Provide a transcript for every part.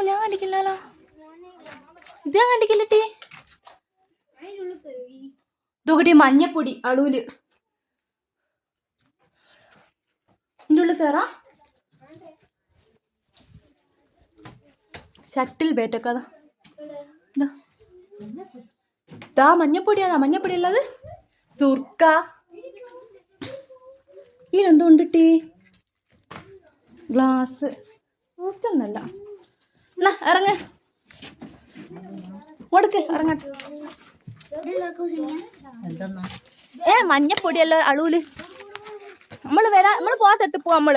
അമ്മ ഞാൻ കണ്ടിക്കില്ലല്ലോ. ഇത് ഞാൻ കണ്ടിക്കില്ല ടീ ഇതൊക്കെ മഞ്ഞപ്പൊടി അളൂൽ. ഇതിന്റെ ഉള്ളിൽ കയറാ ഷട്ടിൽ ബേറ്റൊക്കെ അതാ. ഇതാ. ദാ മഞ്ഞപ്പൊടി ഉള്ളത്. സുർക്ക. ഇതിലെന്തോ ഉണ്ട് ടീ ഗ്ലാസ് ഒന്നല്ല. എന്നാ ഇറങ്ങ്. കൊടുക്ക് ഇറങ്ങട്ടെ. ഏ മഞ്ഞപ്പൊടിയല്ലോ അളൂൽ. നമ്മൾ വരാ നമ്മൾ പോകാത്തെടുത്ത് പോവാ നമ്മൾ.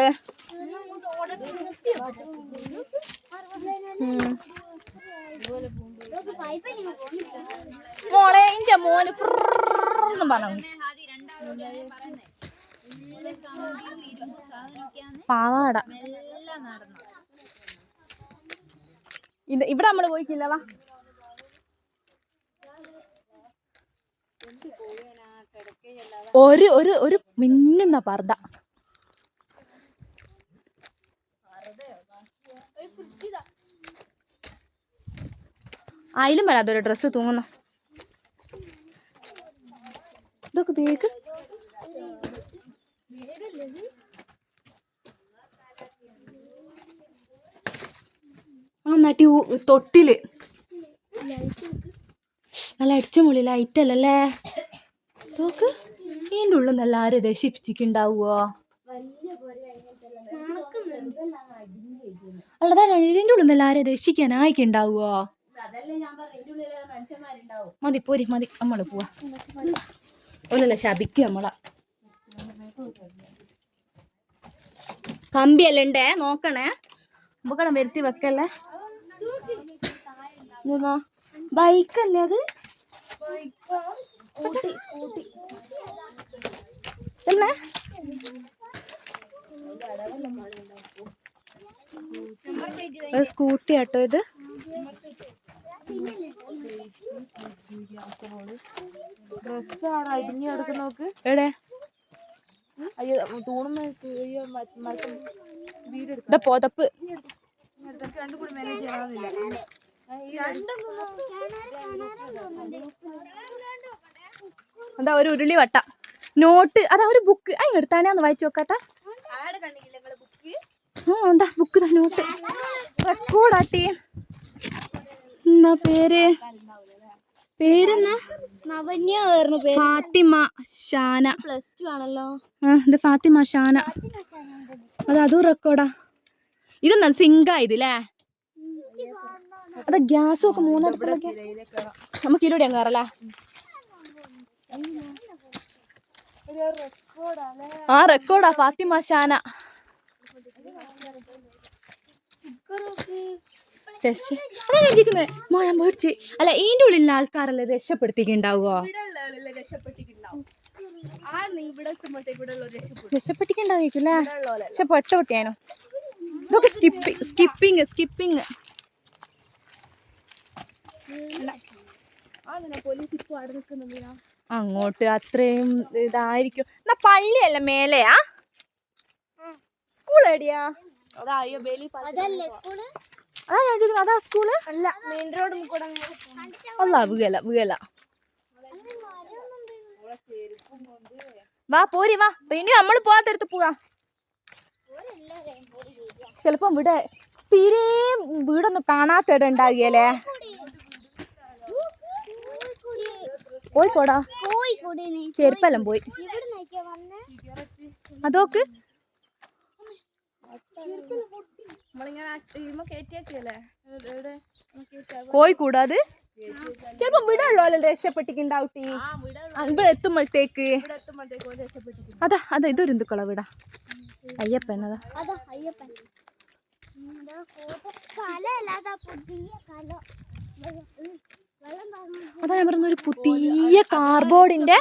മോളെ എന്റെ മോന് ഫ്രന്ന് പറഞ്ഞു. പാവാട. ഇത് ഇവിടെ നമ്മൾ പോയിക്കില്ല വാ. ഒരു ഒരു ഒരു മിന്നുന്ന പർദ്ദ. അതിലും വേണം അതൊരു ഡ്രസ്സ് തൂങ്ങുന്ന. ഇതൊക്കെ ബേഗ് ആ നട്ടി തൊട്ടിൽ. നല്ല അടിച്ച മുളി ലൈറ്റ് അല്ലല്ലേ? നോക്ക് ഇതിന്റെ ഉള്ളിൽ നല്ല ആരും രക്ഷിപ്പിച്ചിട്ടുണ്ടാവുമോ അല്ലതാ ഇതിന്റെ ഉള്ളിൽ നല്ല ആരും രക്ഷിക്കാനായിക്കുണ്ടാവുമോ മതി പോരി മതി. നമ്മൾ പോവാ. ഒന്നല്ല ശപിക്കും നമ്മള. കമ്പിയല്ലേ നോക്കണേ. നമുക്കടം വരുത്തി വെക്കല്ലേ? ബൈക്കല്ലേ അത്? Scooty scooty. ഒരു സ്കൂട്ടി ആട്ടോ ഇത്. ഡ്രസ്സാണ്? അടിഞ്ഞു കിടക്കുന്ന നോക്ക്. എവിടെ? അയ്യോ മരത്തിൽ വീടെടുക്കും. ഇതാ പുതപ്പ് രണ്ടും കൂടി മാനേജ് ചെയ്യാവുന്നില്ല എന്താ ഒരു ഉരുളി വട്ട. നോട്ട് അതാ ഒരു ബുക്ക് ആ എടുത്താനാന്ന് വായിച്ചു നോക്കാത്ത എന്താ ബുക്ക് നോട്ട് റെക്കോർഡാട്ടി എന്നാ പേര്? പേരെന്നാ? പേര്. ഫാത്തിമ ഷാന. പ്ലസ് ടു ആണല്ലോ. ആ ഇത് ഫാത്തിമ ഷാന. അത് അതും റെക്കോർഡാ ഇതെന്താ ആയത് അല്ലേ അതാ ഗ്യാസും ഒക്കെ മൂന്നെടുത്തൊക്കെ നമുക്ക് ഇതിലൂടെ അങ്ങ് കയറല്ലേ ആ റെക്കോർഡാ ഫാത്തിമ ഷാന. മേടിച്ചു അല്ല ഇതിന്റെ ഉള്ളിൽ ആൾക്കാരല്ലേ രക്ഷപ്പെടുത്തിക്കുണ്ടാവുമോ രക്ഷപ്പെട്ടിക്കുണ്ടാവും പക്ഷെ പെട്ട പൊട്ടിയാനോ ഇതൊക്കെ സ്കിപ്പിംഗ് സ്കിപ്പിങ് സ്കിപ്പിങ് അങ്ങോട്ട് അത്രയും ഇതായിരിക്കും. എന്നാ പള്ളിയല്ല മേലെയാ സ്കൂൾ എവിടെയാ? അതാ ഞാൻ ചോദിക്കുന്നത് അതാ സ്കൂൾ അല്ല മെയിൻ റോഡ് അല്ല വീകല വീകല. വാ പോരി വാ. റിനു നമ്മൾ പോവാത്തടുത്ത് പോവാ. ചിലപ്പം ഇവിടെ തീരെ വീടൊന്നും കാണാത്തിട ഉണ്ടാകിയല്ലേ പോയി പോടാ. കോഴിക്കോട് ചെരുപ്പെല്ലാം പോയി. അതോക്ക്. കോഴിക്കോട് അത്? ചിലപ്പം വിടല്ലോ രക്ഷപ്പെട്ടിട്ടുണ്ടാവട്ടി ഇവിടെ എത്തുമ്പോഴത്തേക്ക്. അതാ അതാ ഇതൊരു എന്തുക്കളാ വിടാ. അയ്യപ്പൻ അതാ. അതാ അയ്യപ്പൻ. അതാ ഞാൻ പറഞ്ഞ ഒരു പുതിയ കാർബോർഡിന്റെ